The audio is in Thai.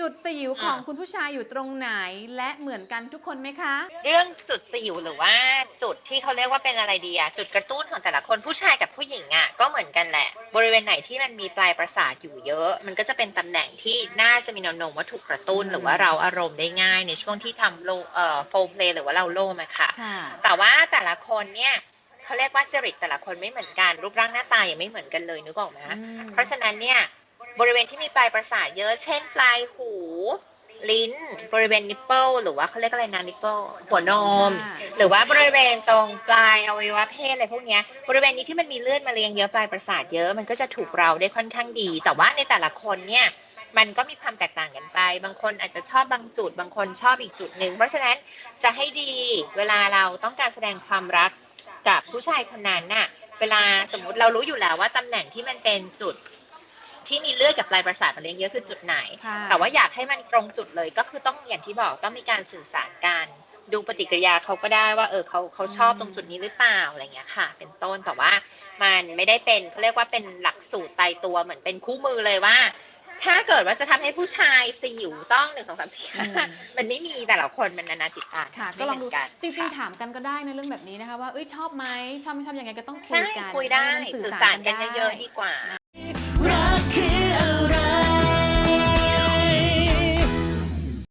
จุดสยิวของอะคุณผู้ชายอยู่ตรงไหนและเหมือนกันทุกคนไหมคะ เรื่องจุดสิวหรือว่าจุดที่เขาเรียกว่าเป็นอะไรดีอะจุดกระตุ้นของแต่ละคนผู้ชายกับผู้หญิงอะก็เหมือนกันแหละ บริเวณไหนที่มันมีปลายประสาทอยู่เยอะ มันก็จะเป็นตำแหน่งที่น่าจะมีแนวโน้มว่าถูกกระตุ้นอืมหรือว่าเราอารมณ์ได้ง่ายในช่วงที่ทำโลเอ่อโฟมเพลย์หรือว่าเราโล่มาค่ะ ค่ะ แต่ว่าแต่ละคนเนี่ยเขาเรียกว่าจริตแต่ละคนไม่เหมือนกันรูปร่างหน้าตายังไม่เหมือนกันเลยนึกออกไหมอืม เพราะฉะนั้นเนี่ย บริเวณที่มีปลายประสาทเยอะเช่น ปลายหู ลิ้น บริเวณนิปเปิลหรือว่าเขาเรียกอะไรนะนิปเปิลหัวนมค่ะหรือว่าบริเวณตรงปลายอวัยวะเพศอะไรพวกเนี้ยบริเวณนี้ที่มันมีเลือดมาเลี้ยงเยอะปลายประสาทเยอะมันก็จะถูกเราได้ค่อนข้างดี แต่ว่าในแต่ละคนเนี่ยมันก็มีความแตกต่างกันไป บางคนอาจจะชอบบางจุด บางคนชอบอีกจุดหนึ่ง เพราะฉะนั้นจะให้ดีเวลาเราต้องการแสดงความรักกับผู้ชายคนนั้นน่ะ เวลาสมมุติเรารู้อยู่แล้วว่าตำแหน่งที่มันเป็นจุด ที่มีเลือดกับปลายประสาทมาเลี้ยงเยอะคือจุดไหนค่ะแต่ว่าอยากให้มันตรงจุดเลยก็คือต้องอย่างที่บอกต้องมีการสื่อสารกันดูปฏิกิริยาเขาก็ได้ว่าเออเขาเขาชอบตรงจุดนี้หรือเปล่าอะไรเงี้ยค่ะ เป็นต้นแต่ว่ามันไม่ได้เป็นเขาเรียกว่าเป็นหลักสูตรตายตัวเหมือนเป็นคู่มือเลยว่า ถ้าเกิดว่าจะทำให้ผู้ชายสิวต้องหนึ่งสองสามสี่อืมมันไม่มีแต่ละคนมันนานาจิตตังค่ะ ก็ไม่ลองเหมืดูอนกันจริง ๆ ถามกันก็ได้ในเรื่องแบบนี้นะคะว่าเอ้ยชอบไหมชอบไม่ชอบยังไงก็ต้องคุยใช่กันคุยได้ให้มันสื่อสารกันเยอะๆดีกว่า